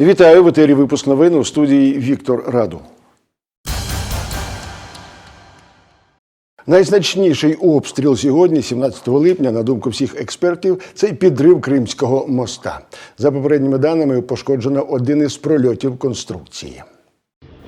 Вітаю в етері випуск новин у студії Віктор Раду. Найзначніший обстріл сьогодні, 17 липня, на думку всіх експертів, це підрив Кримського моста. За попередніми даними, пошкоджено один із прольотів конструкції.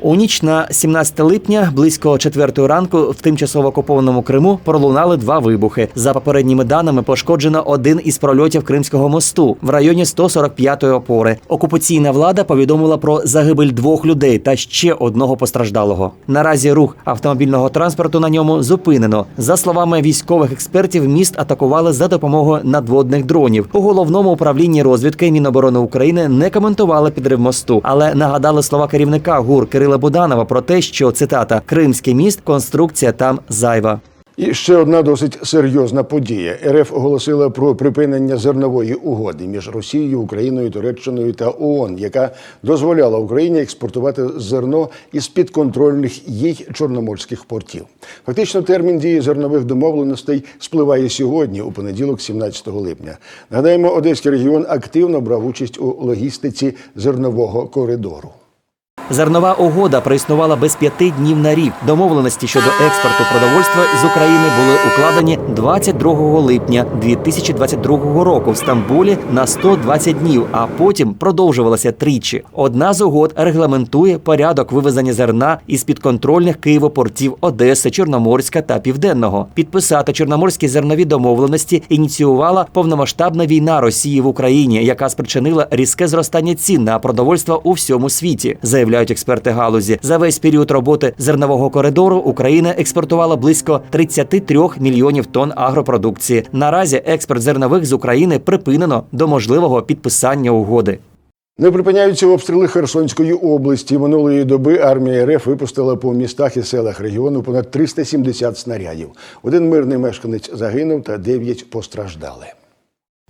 У ніч на 17 липня близько 4 ранку в тимчасово окупованому Криму пролунали два вибухи. За попередніми даними пошкоджено один із прольотів Кримського мосту в районі 145-ї опори. Окупаційна влада повідомила про загибель двох людей та ще одного постраждалого. Наразі рух автомобільного транспорту на ньому зупинено. За словами військових експертів, міст атакували за допомогою надводних дронів. У головному управлінні розвідки Міноборони України не коментували підрив мосту, але нагадали слова керівника ГУР Кирила Буданова про те, що цитата Кримський міст, конструкція там зайва. І ще одна досить серйозна подія. РФ оголосила про припинення зернової угоди між Росією, Україною, Туреччиною та ООН, яка дозволяла Україні експортувати зерно із підконтрольних їй чорноморських портів. Фактично, термін дії зернових домовленостей спливає сьогодні, у понеділок, 17 липня. Нагадаємо, Одеський регіон активно брав участь у логістиці зернового коридору. Зернова угода проіснувала без п'яти днів на рік. Домовленості щодо експорту продовольства з України були укладені 22 липня 2022 року в Стамбулі на 120 днів, а потім продовжувалася тричі. Одна з угод регламентує порядок вивезення зерна із підконтрольних Києвопортів Одеси, Чорноморська та Південного. Підписати чорноморські зернові домовленості ініціювала повномасштабна війна Росії в Україні, яка спричинила різке зростання цін на продовольство у всьому світі. Заявляють експерти галузі. За весь період роботи зернового коридору Україна експортувала близько 33 мільйонів тонн агропродукції. Наразі експорт зернових з України припинено до можливого підписання угоди. Не припиняються обстріли Херсонської області. Минулої доби армія РФ випустила по містах і селах регіону понад 370 снарядів. Один мирний мешканець загинув та дев'ять постраждали.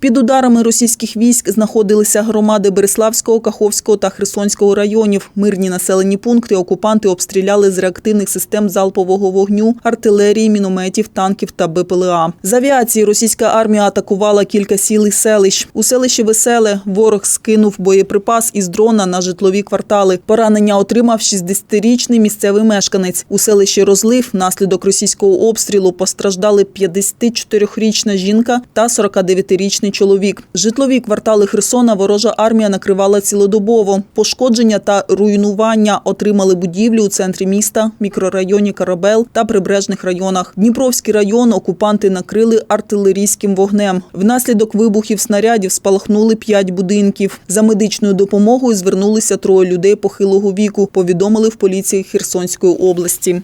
Під ударами російських військ знаходилися громади Береславського, Каховського та Херсонського районів. Мирні населені пункти окупанти обстріляли з реактивних систем залпового вогню, артилерії, мінометів, танків та БПЛА. З авіації російська армія атакувала кілька сіл і селищ. У селищі Веселе ворог скинув боєприпас із дрона на житлові квартали. Поранення отримав 60-річний місцевий мешканець. У селищі Розлив внаслідок російського обстрілу постраждали 54-річна жінка та 49-річний чоловік. Житлові квартали Херсона ворожа армія накривала цілодобово. Пошкодження та руйнування отримали будівлі у центрі міста, мікрорайоні Карабел та прибережних районах. Дніпровський район окупанти накрили артилерійським вогнем. Внаслідок вибухів снарядів спалахнули п'ять будинків. За медичною допомогою звернулися троє людей похилого віку. Повідомили в поліції Херсонської області.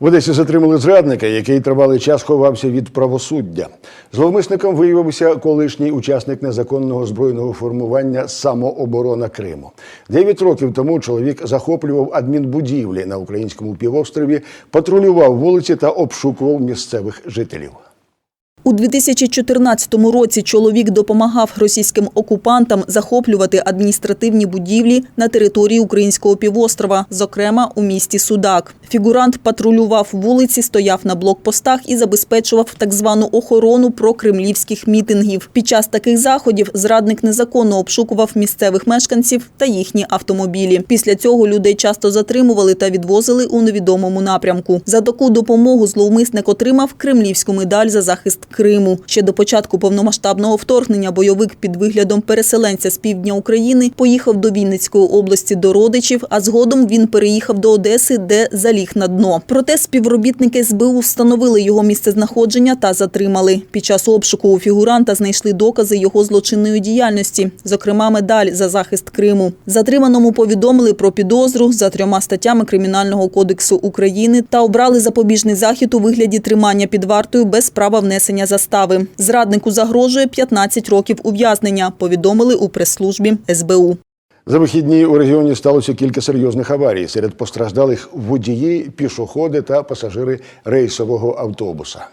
В Одесі затримали зрадника, який тривалий час ховався від правосуддя. Зловмисником виявився колишній учасник незаконного збройного формування самооборона Криму. Дев'ять років тому чоловік захоплював адмінбудівлі на українському півострові, патрулював вулиці та обшукував місцевих жителів. У 2014 році чоловік допомагав російським окупантам захоплювати адміністративні будівлі на території українського півострова, зокрема у місті Судак. Фігурант патрулював вулиці, стояв на блокпостах і забезпечував так звану охорону прокремлівських мітингів. Під час таких заходів зрадник незаконно обшукував місцевих мешканців та їхні автомобілі. Після цього людей часто затримували та відвозили у невідомому напрямку. За таку допомогу зловмисник отримав кремлівську медаль за захист Криму. Ще до початку повномасштабного вторгнення бойовик під виглядом переселенця з півдня України поїхав до Вінницької області до родичів, а згодом він переїхав до Одеси, де заліг на дно. Проте співробітники СБУ встановили його місцезнаходження та затримали. Під час обшуку у фігуранта знайшли докази його злочинної діяльності, зокрема медаль за захист Криму. Затриманому повідомили про підозру за трьома статтями Кримінального кодексу України та обрали запобіжний захід у вигляді тримання під вартою без права внесення застави. Зраднику загрожує 15 років ув'язнення, повідомили у прес-службі СБУ. За вихідні у регіоні сталося кілька серйозних аварій. Серед постраждалих водії, пішоходи та пасажири рейсового автобуса.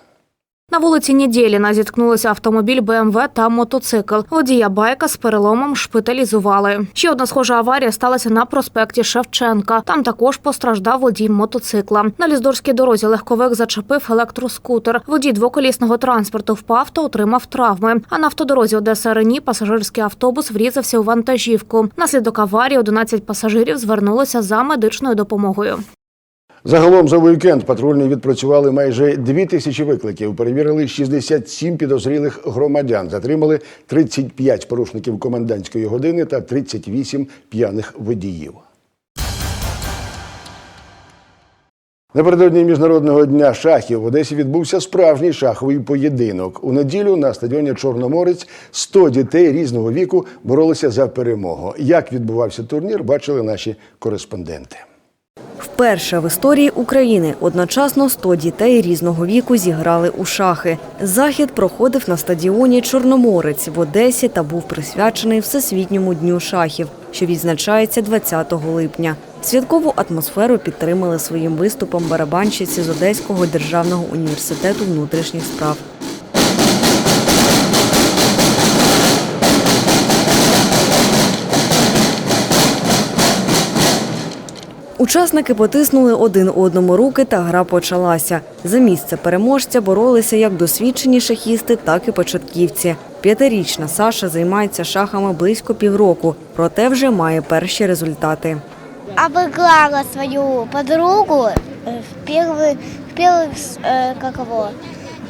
На вулиці Нєдєліна зіткнулися автомобіль БМВ та мотоцикл. Водія байка з переломом шпиталізували. Ще одна схожа аварія сталася на проспекті Шевченка. Там також постраждав водій мотоцикла. На Ліздорській дорозі легковик зачепив електроскутер. Водій двоколісного транспорту впав та отримав травми. А на автодорозі Одеса Рені пасажирський автобус врізався у вантажівку. Наслідок аварії 11 пасажирів звернулися за медичною допомогою. Загалом за вікенд патрульні відпрацювали майже дві тисячі викликів. Перевірили 67 підозрілих громадян. Затримали 35 порушників комендантської години та 38 п'яних водіїв. Напередодні міжнародного дня шахів в Одесі відбувся справжній шаховий поєдинок. У неділю на стадіоні Чорноморець 100 дітей різного віку боролися за перемогу. Як відбувався турнір, бачили наші кореспонденти. Вперше в історії України одночасно 100 дітей різного віку зіграли у шахи. Захід проходив на стадіоні Чорноморець в Одесі та був присвячений Всесвітньому дню шахів, що відзначається 20 липня. Святкову атмосферу підтримали своїм виступом барабанщиці з Одеського державного університету внутрішніх справ. Учасники потиснули один одному руки та гра почалася. За місце переможця боролися як досвідчені шахісти, так і початківці. П'ятирічна Саша займається шахами близько півроку, проте вже має перші результати. обыграла свою подругу э, в первый, в первых, с- э, как его,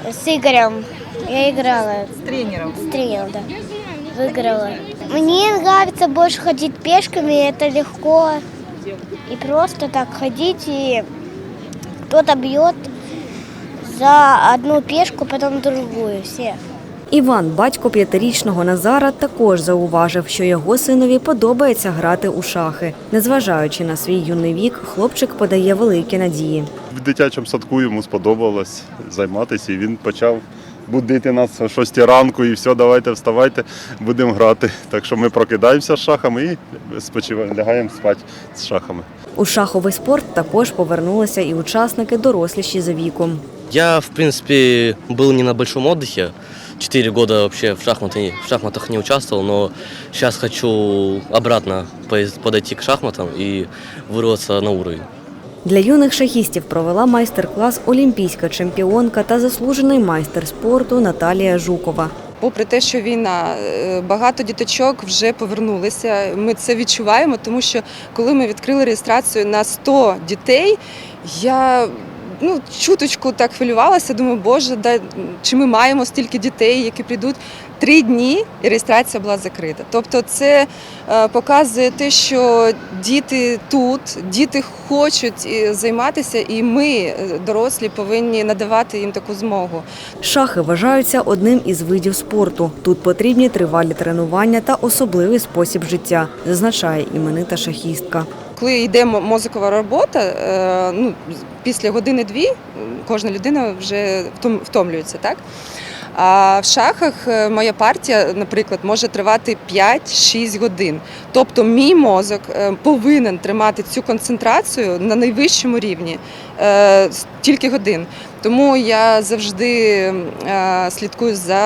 с Игорем. Я играла. С тренером? С тренером, да. Выиграла. Мне нравится больше ходить пешками, это легко. И просто так ходить, и кто-то бьет за одну пешку, потом другую, все. Іван, батько п'ятирічного Назара, також зауважив, що його синові подобається грати у шахи. Незважаючи на свій юний вік, хлопчик подає великі надії. В дитячому садку йому сподобалось займатися, і він почав будити нас о 6 ранку і все, давайте вставайте, будемо грати. Так що ми прокидаємося з шахами і спочиваємо, лягаємо спати з шахами. У шаховий спорт також повернулися і учасники доросліші за віком. Я, в принципе, был не на большом отдыхе. Четыре года вообще в, шахматы, в шахматах не участвовал, но сейчас хочу обратно поис- подойти к шахматам и вырваться на уровень. Для юних шахістів провела майстер-клас олімпійська чемпіонка та заслужений майстер спорту Наталія Жукова. Попри те, що війна, е, багато діточок вже повернулися. Ми це відчуваємо, тому що коли ми відкрили реєстрацію на 100 дітей, я ну, чуточку так хвилювалася. Думаю, боже, да, чи ми маємо стільки дітей, які прийдуть. Три дні і реєстрація була закрита. Тобто, це е, показує те, що діти тут, діти хочуть е, займатися, і ми, е, дорослі, повинні надавати їм таку змогу. Шахи вважаються одним із видів спорту. Тут потрібні тривалі тренування та особливий спосіб життя, зазначає іменита шахістка. Коли йде мо- мозокова робота, ну, після години-дві кожна людина вже втомлюється, так? А в шахах е, моя партія, наприклад, може тривати 5-6 годин. Тобто мій мозок е, повинен тримати цю концентрацію на найвищому рівні е, стільки годин. Тому я завжди слідкую за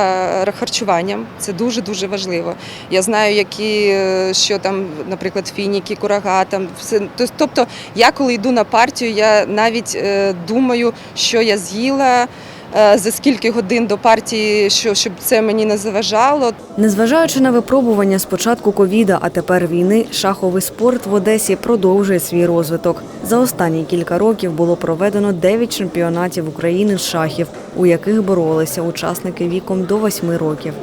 харчуванням. Це дуже дуже важливо. Я знаю, які що там, наприклад, фініки, курага. Там все. Тобто, я коли йду на партію, я навіть думаю, що я з'їла. Е, За скільки годин до партії, що щоб це мені не заважало. Незважаючи на випробування спочатку ковіда, а тепер війни, шаховий спорт в Одесі продовжує свій розвиток. За останні кілька років було проведено 9 чемпіонатів України з шахів, у яких боролися учасники віком до 8 років.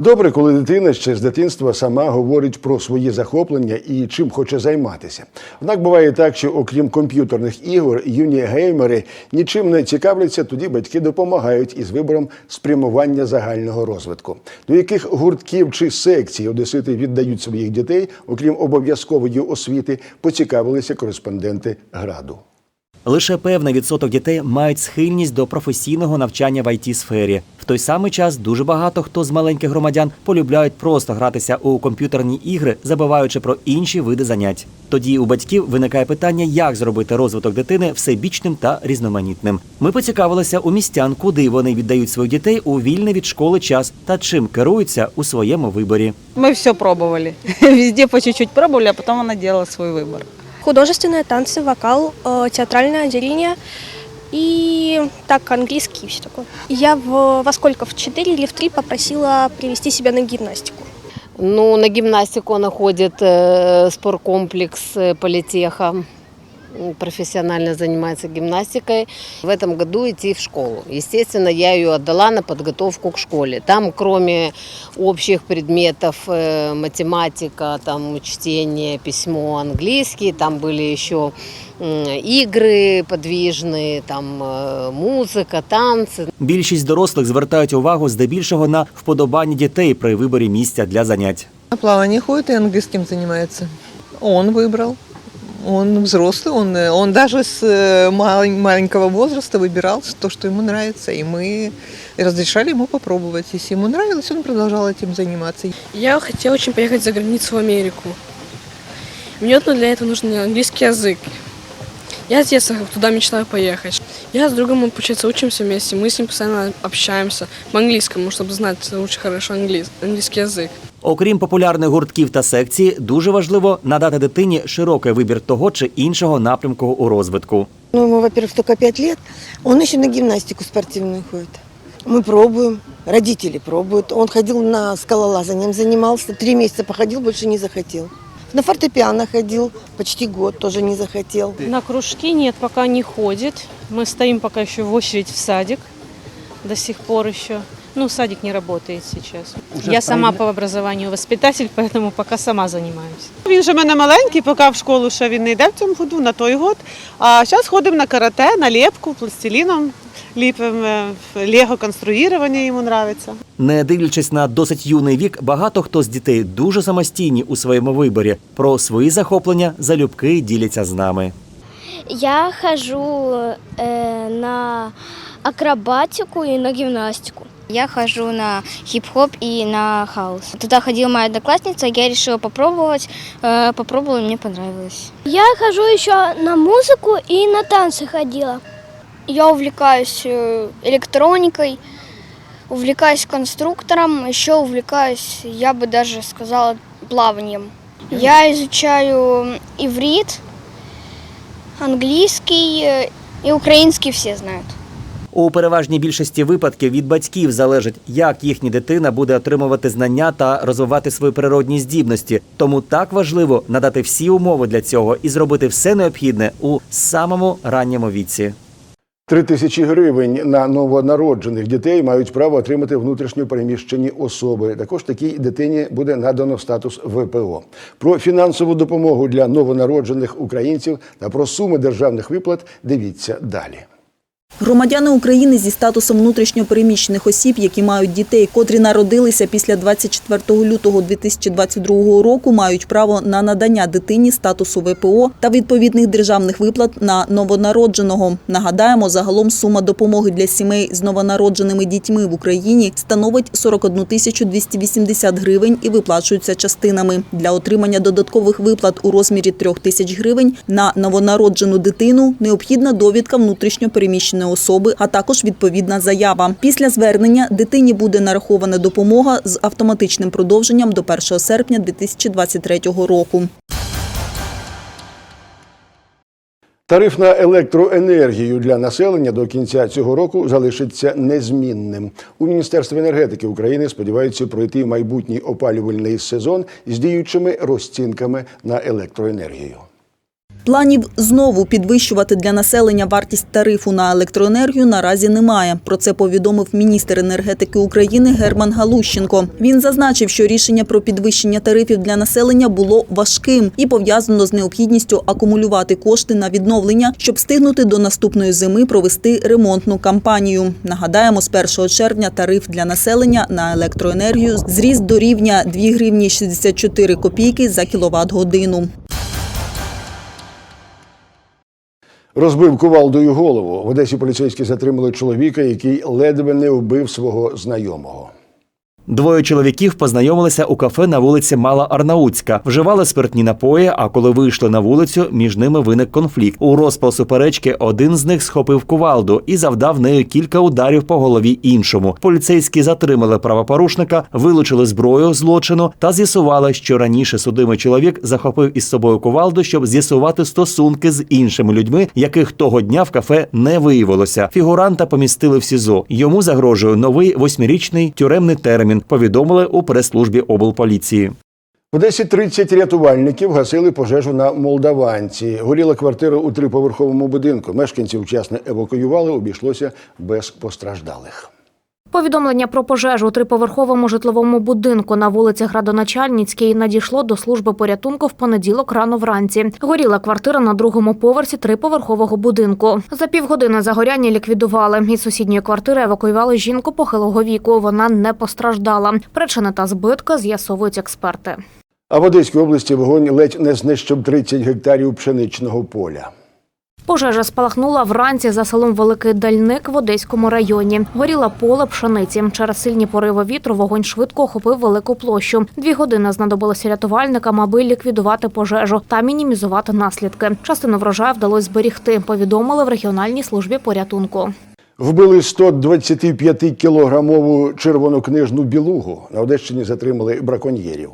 Добре, коли дитина ще з дитинства сама говорить про свої захоплення і чим хоче займатися. Однак буває так, що окрім комп'ютерних ігор, юні геймери нічим не цікавляться, тоді батьки допомагають із вибором спрямування загального розвитку. До яких гуртків чи секцій одесити віддають своїх дітей, окрім обов'язкової освіти, поцікавилися кореспонденти граду. Лише певний відсоток дітей мають схильність до професійного навчання в it сфері В той самий час дуже багато хто з маленьких громадян полюбляють просто гратися у комп'ютерні ігри, забуваючи про інші види занять. Тоді у батьків виникає питання, як зробити розвиток дитини всебічним та різноманітним. Ми поцікавилися у містян, куди вони віддають своїх дітей у вільний від школи час та чим керуються у своєму виборі. Мы все пробовали. Везде по чуть-чуть пробовали, а потом она делала свой выбор. художественные танцы, вокал, э, театральное отделение и так английский и все такое. Я в, во сколько, в 4 или в 3 попросила привести себя на гимнастику. Ну, на гимнастику она ходит, э, спорткомплекс э, политеха, м, профессионально занимается гимнастикой. В этом году идти в школу. Естественно, я ее отдала на подготовку к школе. Там, кроме общих предметов, э, математика, там чтение, письмо, английский, там были еще м, игры подвижные, там э, музыка, танцы. Більшість дорослих звертають увагу здебільшого на вподобання дітей при виборі місця для занять. На плавание ходит и английским занимается. Он выбрал. Он взрослый, он, э, он даже с э, малень- маленького возраста выбирал то, что ему нравится. И мы разрешали ему попробовать. Если ему нравилось, он продолжал этим заниматься. Я хотела очень поехать за границу в Америку. Мне вот для этого нужен английский язык. Я с детства туда мечтаю поехать. Я с другом, мы, получается, учимся вместе. Мы с ним постоянно общаемся по английскому, чтобы знать лучше хорошо английс- английский язык. Окрім популярних гуртків та секцій, дуже важливо надати дитині широкий вибір того чи іншого напрямку у розвитку. Ну, ему, во-первых, только 5 лет. Он еще на гимнастику спортивную ходит. Мы пробуем, родители пробуют. Он ходил на скалолазанием, занимался. Три месяца походил, больше не захотел. На фортепиано ходил, почти год, тоже не захотел. На кружки нет, пока не ходит. Мы стоим пока еще в очередь в садик до сих пор еще. Ну, садик не работает сейчас. Я сама по образованию воспитатель, поэтому пока сама занимаюсь. Він же в мене маленький, поки в школу ще він не йде в цьому году, на той год. А зараз ходимо на карате, на лепку, пластиліном ліпимо, лего конструювання йому подобається. Не дивлячись на досить юний вік, багато хто з дітей дуже самостійні у своєму виборі. Про свої захоплення залюбки діляться з нами. Я хожу э, на акробатику и на гимнастику. Я хожу на хип-хоп и на хаус. Туда ходила моя одноклассница, я решила попробовать. Э, попробовала, мне понравилось. Я хожу еще на музыку и на танцы ходила. Я увлекаюсь э, электроникой, увлекаюсь конструктором, еще увлекаюсь, я бы даже сказала, плаванием. Я изучаю иврит, английский э, и украинский все знают. У переважній більшості випадків від батьків залежить, як їхня дитина буде отримувати знання та розвивати свої природні здібності. Тому так важливо надати всі умови для цього і зробити все необхідне у самому ранньому віці. Три тисячі гривень на новонароджених дітей мають право отримати внутрішньо переміщені особи. Також такій дитині буде надано статус ВПО. Про фінансову допомогу для новонароджених українців та про суми державних виплат дивіться далі. Громадяни України зі статусом внутрішньопереміщених осіб, які мають дітей, котрі народилися після 24 лютого 2022 року, мають право на надання дитині статусу ВПО та відповідних державних виплат на новонародженого. Нагадаємо, загалом сума допомоги для сімей з новонародженими дітьми в Україні становить 41 тисячу 280 гривень і виплачується частинами. Для отримання додаткових виплат у розмірі 3 тисяч гривень на новонароджену дитину необхідна довідка внутрішньопереміщеної особи, а також відповідна заява. Після звернення дитині буде нарахована допомога з автоматичним продовженням до 1 серпня 2023 року. Тариф на електроенергію для населення до кінця цього року залишиться незмінним. У Міністерстві енергетики України сподіваються пройти майбутній опалювальний сезон з діючими розцінками на електроенергію. Планів знову підвищувати для населення вартість тарифу на електроенергію наразі немає. Про це повідомив міністр енергетики України Герман Галущенко. Він зазначив, що рішення про підвищення тарифів для населення було важким і пов'язано з необхідністю акумулювати кошти на відновлення, щоб встигнути до наступної зими провести ремонтну кампанію. Нагадаємо, з 1 червня тариф для населення на електроенергію зріс до рівня 2 гривні 64 копійки за кіловат годину. Розбив кувалдою голову. В Одесі поліцейські затримали чоловіка, який ледве не вбив свого знайомого. Двоє чоловіків познайомилися у кафе на вулиці Мала Арнаутська, вживали спиртні напої. А коли вийшли на вулицю, між ними виник конфлікт. У розпал суперечки один з них схопив кувалду і завдав нею кілька ударів по голові іншому. Поліцейські затримали правопорушника, вилучили зброю злочину та з'ясували, що раніше судимий чоловік захопив із собою кувалду, щоб з'ясувати стосунки з іншими людьми, яких того дня в кафе не виявилося. Фігуранта помістили в СІЗО. Йому загрожує новий восьмирічний тюремний термін. Повідомили у прес-службі облполіції. В 10.30 рятувальників гасили пожежу на Молдаванці. Горіла квартира у триповерховому будинку. Мешканців вчасно евакуювали, обійшлося без постраждалих. Повідомлення про пожежу у триповерховому житловому будинку на вулиці Градоначальницькій надійшло до служби порятунку в понеділок рано вранці. Горіла квартира на другому поверсі триповерхового будинку. За півгодини загоряння ліквідували. Із сусідньої квартири евакуювали жінку похилого віку. Вона не постраждала. Причини та збитки з'ясовують експерти. А в Одеській області вогонь ледь не знищив 30 гектарів пшеничного поля. Пожежа спалахнула вранці за селом Великий Дальник в Одеському районі. Горіло поле пшениці. Через сильні пориви вітру вогонь швидко охопив велику площу. Дві години знадобилося рятувальникам, аби ліквідувати пожежу та мінімізувати наслідки. Частину врожаю вдалося зберігти. Повідомили в регіональній службі порятунку. Вбили 125-кілограмову червонокнижну білугу. На Одещині затримали браконьєрів.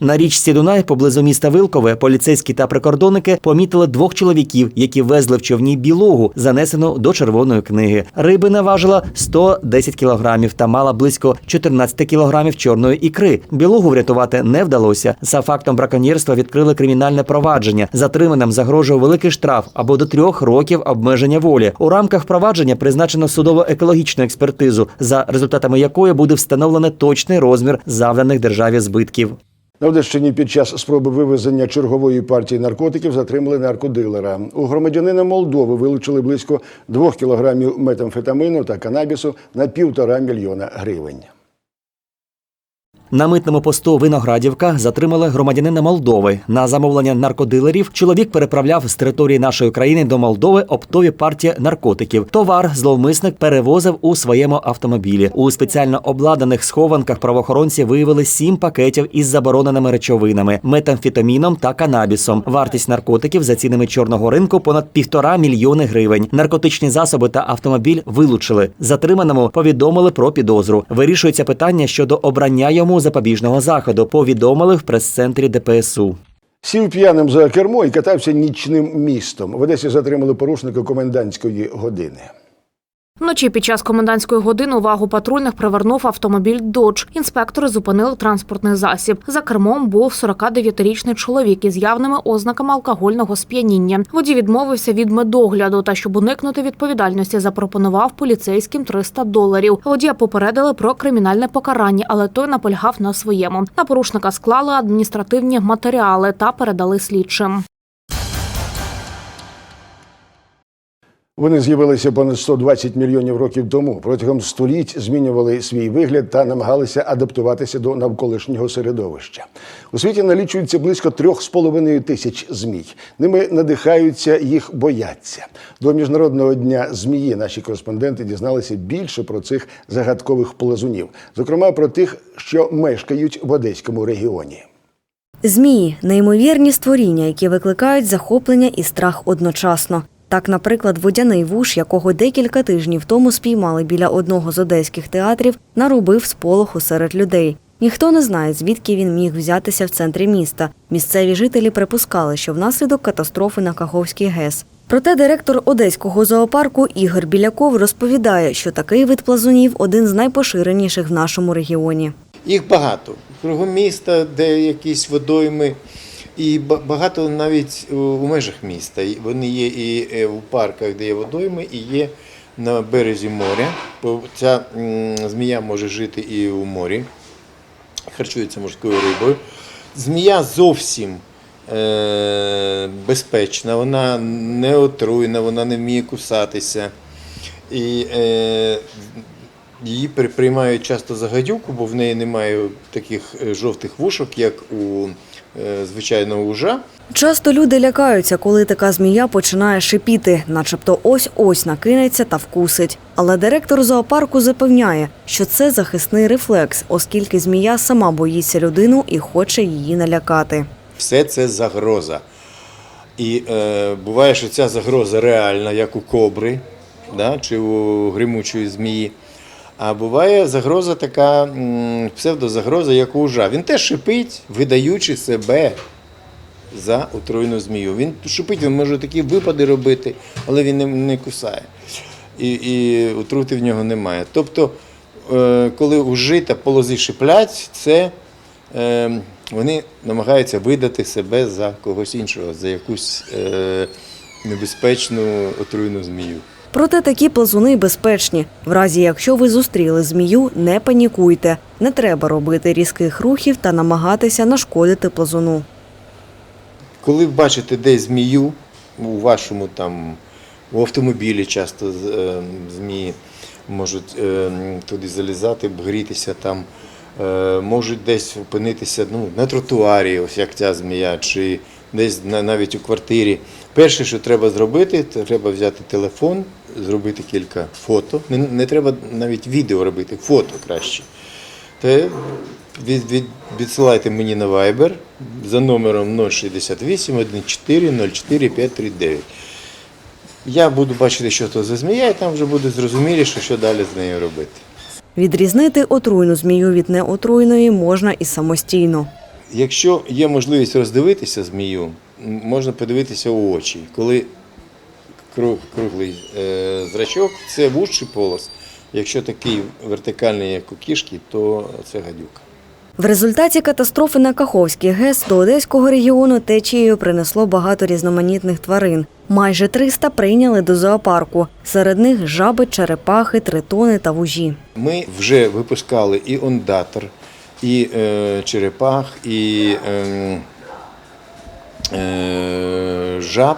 На річці Дунай поблизу міста Вилкове поліцейські та прикордонники помітили двох чоловіків, які везли в човні білугу, занесену до червоної книги. Риби наважила 110 кілограмів та мала близько 14 кілограмів чорної ікри. Білугу врятувати не вдалося. За фактом браконьєрства відкрили кримінальне провадження. Затриманим загрожує великий штраф або до трьох років обмеження волі. У рамках провадження призначено судово-екологічну експертизу, за результатами якої буде встановлено точний розмір завданих державі збитків. На Одещині під час спроби вивезення чергової партії наркотиків затримали наркодилера. У громадянина Молдови вилучили близько 2 кілограмів метамфетамину та канабісу на півтора мільйона гривень. На митному посту Виноградівка затримали громадянина Молдови. На замовлення наркодилерів чоловік переправляв з території нашої країни до Молдови оптові партії наркотиків. Товар зловмисник перевозив у своєму автомобілі. У спеціально обладнаних схованках правоохоронці виявили сім пакетів із забороненими речовинами, метамфетаміном та канабісом. Вартість наркотиків за цінами чорного ринку понад півтора мільйони гривень. Наркотичні засоби та автомобіль вилучили. Затриманому повідомили про підозру. Вирішується питання щодо обрання йому запобіжного заходу. Повідомили в прес-центрі ДПСУ. Сів п'яним за кермо і катався нічним містом. В Одесі затримали порушника комендантської години. Вночі під час комендантської години увагу патрульних привернув автомобіль «Додж». Інспектори зупинили транспортний засіб. За кермом був 49-річний чоловік із явними ознаками алкогольного сп'яніння. Водій відмовився від медогляду та, щоб уникнути відповідальності, запропонував поліцейським 300 доларів. Водія попередили про кримінальне покарання, але той наполягав на своєму. На порушника склали адміністративні матеріали та передали слідчим. Вони з'явилися понад 120 мільйонів років тому. Протягом століть змінювали свій вигляд та намагалися адаптуватися до навколишнього середовища. У світі налічується близько 3,5 тисяч змій. Ними надихаються, їх бояться. До міжнародного дня змії наші кореспонденти дізналися більше про цих загадкових плазунів, зокрема про тих, що мешкають в одеському регіоні. Змії неймовірні створіння, які викликають захоплення і страх одночасно. Так, наприклад, водяний вуш, якого декілька тижнів тому спіймали біля одного з одеських театрів, наробив сполоху серед людей. Ніхто не знає, звідки він міг взятися в центрі міста. Місцеві жителі припускали, що внаслідок катастрофи на Каховський ГЕС. Проте директор одеського зоопарку Ігор Біляков розповідає, що такий вид плазунів один з найпоширеніших в нашому регіоні. Їх багато. Кругом міста, де якісь водойми, і багато навіть у- у межах міста. Вони є і е, в парках, де є водойми, і є на березі моря. Ця змія може жити і у морі, харчується морською рибою. Змія зовсім е, безпечна, вона не отруйна, вона не вміє кусатися. І е, її при- приймають часто за гадюку, бо в неї немає таких е, жовтих вушок, як у е, звичайного ужа. Часто люди лякаються, коли така змія починає шипіти, начебто ось-ось накинеться та вкусить. Але директор зоопарку запевняє, що це захисний рефлекс, оскільки змія сама боїться людину і хоче її налякати. Все це загроза. І е, буває, що ця загроза реальна, як у кобри да, чи у гримучої змії. А буває загроза така, псевдозагроза, як у ужа. Він теж шипить, видаючи себе за отруйну змію. Він шипить, він може такі випади робити, але він не, не кусає. І, і отрути в нього немає. Тобто, е, коли ужи та полози шиплять, це е, вони намагаються видати себе за когось іншого, за якусь е, небезпечну отруйну змію. Проте такі плазуни безпечні. В разі, якщо ви зустріли змію, не панікуйте. Не треба робити різких рухів та намагатися нашкодити плазуну. Коли бачите десь змію у вашому там у автомобілі, часто е, змії можуть е, туди залізати, грітися там, е, можуть десь опинитися ну, на тротуарі, ось як ця змія, чи десь навіть у квартирі. Перше, що треба зробити, це треба взяти телефон, зробити кілька фото. Не, не треба навіть відео робити, фото краще. Та від, від, відсилайте мені на Viber за номером 068 14 04 539. Я буду бачити, що то за змія, і там вже буде зрозуміліше, що далі з нею робити. Відрізнити отруйну змію від неотруйної можна і самостійно. Якщо є можливість роздивитися змію, можна подивитися у очі. Коли круг, круглий е, зрачок, це вужчий полос. Якщо такий вертикальний, як у кішки, то це гадюка. В результаті катастрофи на Каховській ГЕС до Одеського регіону течією принесло багато різноманітних тварин. Майже 300 прийняли до зоопарку. Серед них жаби, черепахи, тритони та вужі. Ми вже випускали і ондатор, і е, черепах, і е, е, жаб,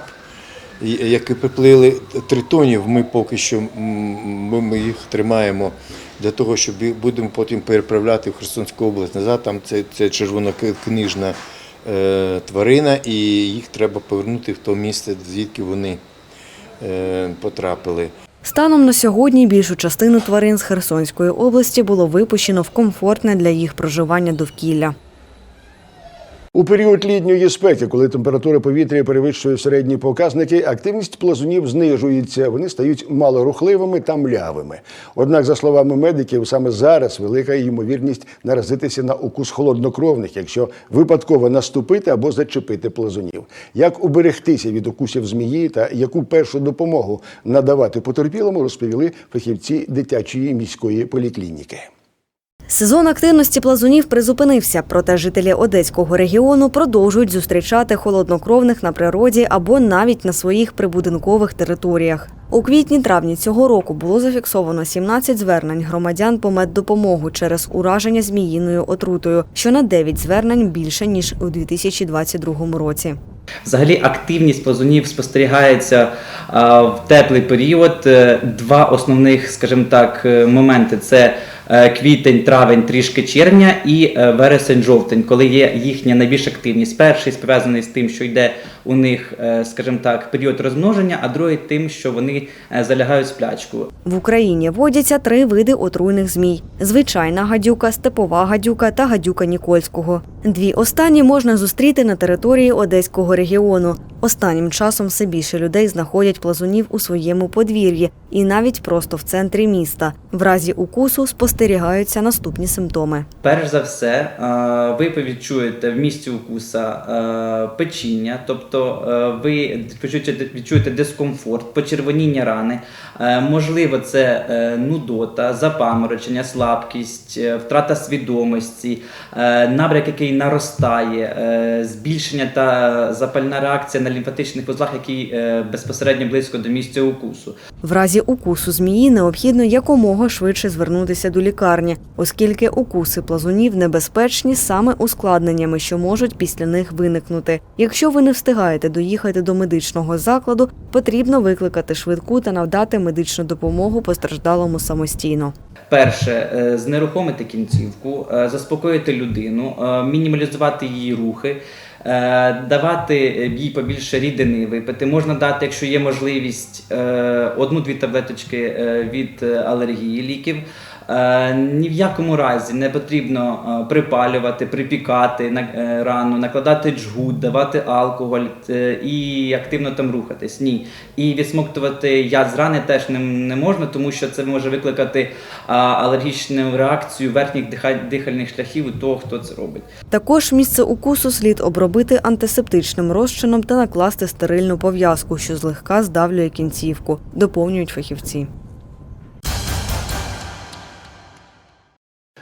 які приплили. Тритонів ми поки що ми, їх тримаємо для того, щоб будемо потім переправляти в Херсонську область назад. Там це, це червонокнижна е, тварина, і їх треба повернути в то місце, звідки вони е, потрапили. Станом на сьогодні більшу частину тварин з Херсонської області було випущено в комфортне для їх проживання довкілля. У період літньої спеки, коли температура повітря перевищує середні показники, активність плазунів знижується, вони стають малорухливими та млявими. Однак, за словами медиків, саме зараз велика ймовірність наразитися на укус холоднокровних, якщо випадково наступити або зачепити плазунів. Як уберегтися від укусів змії та яку першу допомогу надавати потерпілому, розповіли фахівці дитячої міської поліклініки. Сезон активності плазунів призупинився, проте жителі Одеського регіону продовжують зустрічати холоднокровних на природі або навіть на своїх прибудинкових територіях. У квітні-травні цього року було зафіксовано 17 звернень громадян по меддопомогу через ураження зміїною отрутою, що на 9 звернень більше ніж у 2022 році. Взагалі активність плазунів спостерігається в теплий період. Е, Два основних, скажімо так, е, моменти це квітень, травень, трішки червня і е, вересень, жовтень, коли є їхня найбільш активність. Перший пов'язаний з тим, що йде у них, е, скажімо так, період розмноження, а другий тим, що вони е, залягають в сплячку. В Україні водяться три види отруйних змій: звичайна гадюка, степова гадюка та гадюка Нікольського. Дві останні можна зустріти на території Одеського регіону. Останнім часом все більше людей знаходять плазунів у своєму подвір'ї і навіть просто в центрі міста. В разі укусу спостерігаються наступні симптоми. Перш за все, е, ви відчуєте в місці укуса е, печіння, тобто е, ви відчуєте, дискомфорт, почервоніння рани. Можливо, це нудота, запаморочення, слабкість, втрата свідомості, набряк, який наростає, збільшення та запальна реакція на лімфатичних вузлах, які безпосередньо близько до місця укусу. В разі укусу змії необхідно якомога швидше звернутися до лікарні, оскільки укуси плазунів небезпечні саме ускладненнями, що можуть після них виникнути. Якщо ви не встигаєте доїхати до медичного закладу, потрібно викликати швидку та надати медичну допомогу постраждалому самостійно. Перше, е, знерухомити кінцівку, е, заспокоїти людину, е, мінімалізувати її рухи, давати їй побільше рідини випити. Можна дати, якщо є можливість, одну-дві таблеточки від алергії ліків. Е, ні в якому разі не потрібно е, припалювати, припікати е, рану, накладати джгут, давати алкоголь і активно там рухатись. Ні. І відсмоктувати яд з рани теж не можна, тому що це може викликати алергічну реакцію верхніх дихальних шляхів у того, хто це робить. Також місце укусу слід обробити антисептичним розчином та накласти стерильну пов'язку, що злегка здавлює кінцівку, доповнюють фахівці.